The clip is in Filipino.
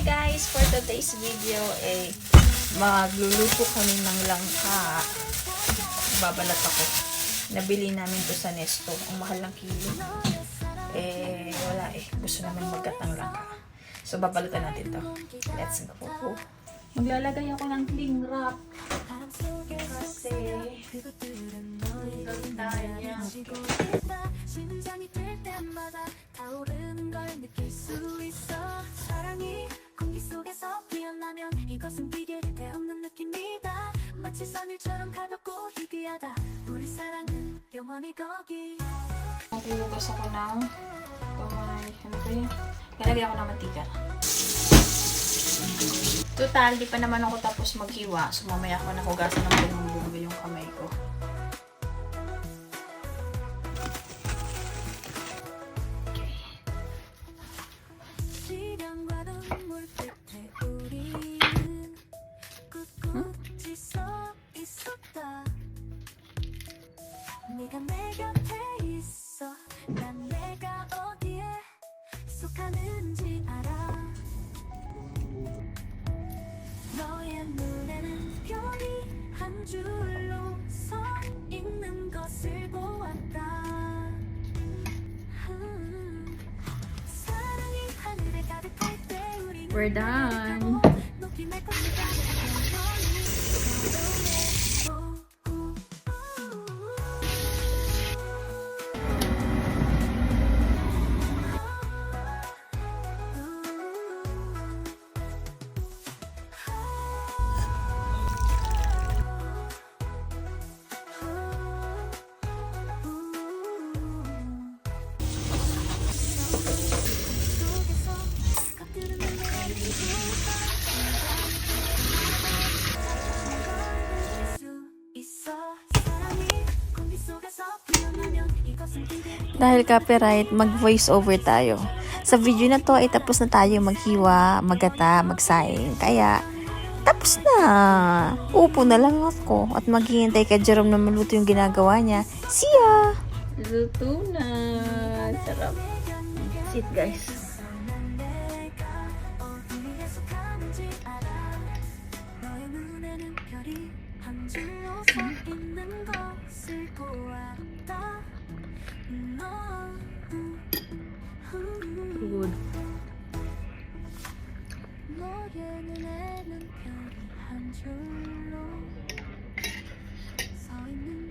Guys! For today's video, eh, magluluto kami ng langka. Babalat ako. Nabili namin to sa Nesto. Ang mahal ng kilo. Eh, wala eh. Gusto naman magkat ng langka. So, babalatan natin to. Let's go. Maglalagay ako ng cling wrap. Kasi, 심장 이것은 비계 대없는 느낌이다 마치 선일처럼 가볍고 희귀하다 우리 사랑은 영원히 거기 Nagugas ako ng kamay. Ano ba yun? Nalagay ako ng mantika. Total, di pa naman ako tapos maghiwa. So, mamaya ako nakugasan ng buong yung kamay ko. 시 네가 내 곁에 있어. 난 내가 어디에 속하는지 알아. 너의 눈에는 별이 한 줄로 서 있는 것을 보았다. 음, 사랑이 하늘에 가득할 때 우리 We're done. 높이 날 것이다 Dahil copyright, mag-voice over tayo. Sa video na to ay tapos na tayo maghiwa, magata, magsaing. Kaya, tapos na. Upo na lang ako at maghihintay ka Jerome na maluto yung ginagawa niya. See ya! Luto na. Sarap. Sit guys. 내가 어디에 속하는지 알아 너의 눈에는 별이 한 줄로 서 있는 것을 보았다 너 Good. 너의